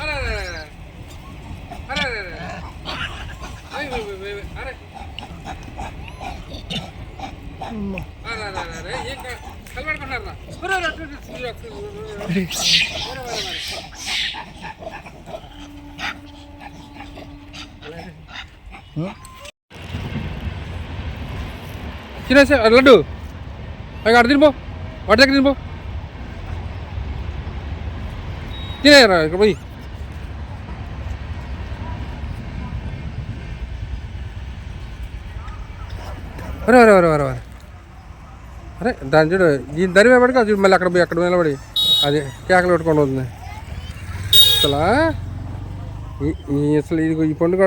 అరే అరే అరే అరే. Kira sih, ada ladu. Ayo kartin bu, wadah kartin bu. Kira ya, kau bayi. Ora, ora, ora, ora, ora. అరే దాని చూడు దీని దరి పడికి అది చూడు మళ్ళీ అక్కడ పోయి అక్కడ నిలబడి. అది కేకలు పెట్టుకొని పోతుంది అసలు? ఈ- అసలు ఇది ఈ పండుగ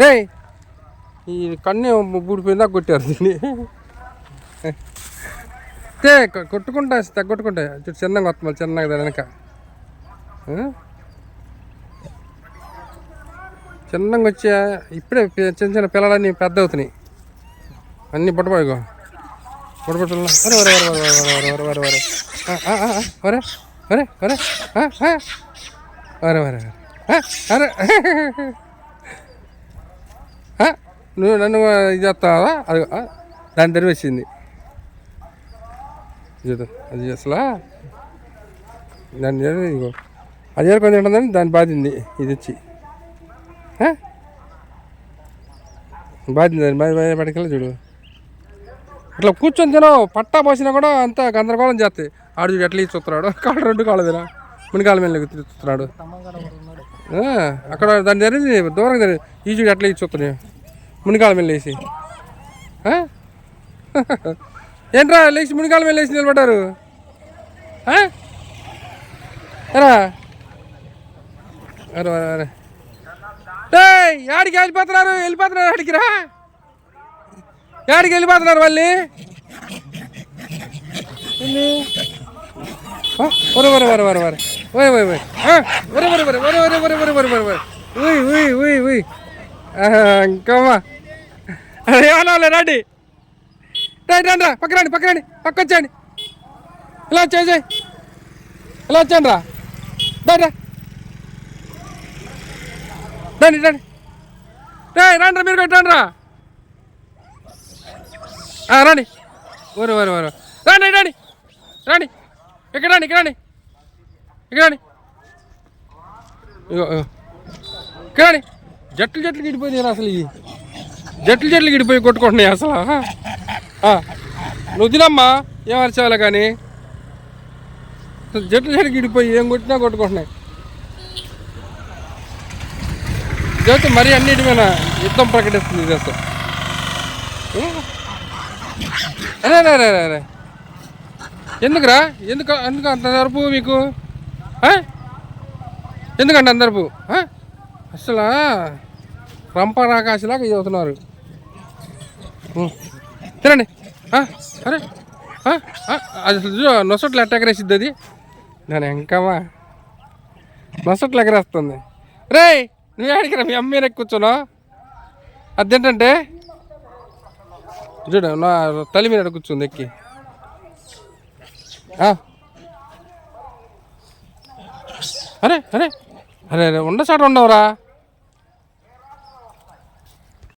రే ఈ కన్ను బూడిపోయిందా కొట్టారు దీన్ని. తే కొట్టుకుంటా. తగ్గొట్టుకుంటా చూడు చిన్నగా వస్తుంది మళ్ళీ చిన్నగా దాని వెనక. చిన్నగా వచ్చా ఇప్పుడే చిన్న చిన్న పిల్లలన్నీ పెద్ద అవుతున్నాయి. అన్నీ బుట్టబాయిగో బుట్టబుట్టలు వరే వరే వరే అరే నువ్వు నన్ను ఇది చేస్తావా అది దాని తెరి వచ్చింది అది అసలు దాని తెరి- ఇగో అది ఏరుకొని ఉంటుందని దాన్ని బాధింది ఇది వచ్చి బాధింది దాన్ని బాధ పడికెళ్ళి చూడు ఇట్లా కూర్చొని తినో పట్టా పోసినా కూడా అంత గందరగోళం చేస్తాయి. ఆడు చూడు ఎట్లా చూస్తున్నాడు కాళ్ళు రెండు కాళ్ళు తిన. మునికాల మీద చూస్తున్నాడు అక్కడ దాన్ని జరిగింది. దూరం జరిగింది. ఈ చూడు ఎట్లా ఇచ్చి చూస్తున్నాయి మునికాల మీద లేచి. ఏంట్రా లేచి మునికాల మీద లేచి నిలబడ్డారు? ఎరా? అరే అరే అరే. యాడికి వెళ్ళిపోతున్నారు. వెళ్ళిపోతున్నారు ఆడికి రా వెళ్ళిపోతున్నారు మళ్ళీ ఏంది? ఒరే ఒరే ఒరే ఒరే ఒరే ఓయ్ ఓయ్ ఓయ్ ఒరే ఒరే ఒరే ఒరే ఒరే ఒరే ఒరే ఒరే ఒరే ఒరే ఉయ్ ఉయ్ ఉయ్ ఉయ్ ఇంకమ్మా ఏమన్నా రండి రండి రండి రా పక్క రండి పక్క రండి పక్క వచ్చేయండి ఇలా వచ్చేసి ఇలా వచ్చాను రా రండి రా రండి రండి రండి రా మీరు కొట్టండి రా రండి. వరు వరు వరు. రండి రండి రండి. ఇక్కడ రండి ఇక్కడ రండి. ఇక్కడ రండి. ఇక్కడ రండి. జట్లు జట్లు గిడిపోయినాయి అసలు ఇవి. జట్లు జట్లు గిడిపోయి కొట్టుకుంటున్నాయి అసలు. నువ్వు తినమ్మా. ఏం అరచాలి కానీ. జట్లు జట్లు గిడిపోయి ఏం కొట్టినా కొట్టుకుంటున్నాయి. జ్యోతి మరీ అన్నిటిపైన యుద్ధం ప్రకటిస్తుంది ఇది అసలు అరే అరే అరే అరే. ఎందుకురా? ఎందుకు ఎందుకు అంత నరపు మీకు? ఆ? ఎందుకంటే అందరపు అసలు రంపరాకాశలాగా చదువుతున్నారు. తినండి. అరే అది అసలు నొసట్లు ఎట్టెగరేసిద్ది అది. దాని ఎంకమా నొసట్లు ఎగరేస్తుంది. రే నువ్వు రా మీ అమ్మ మీద కూర్చోను అదేంటంటే చూడ నా తల్లి మీద కూర్చుంది ఎక్కి. అరే అరే. అరే అరే ఉండ చాట ఉండవురా.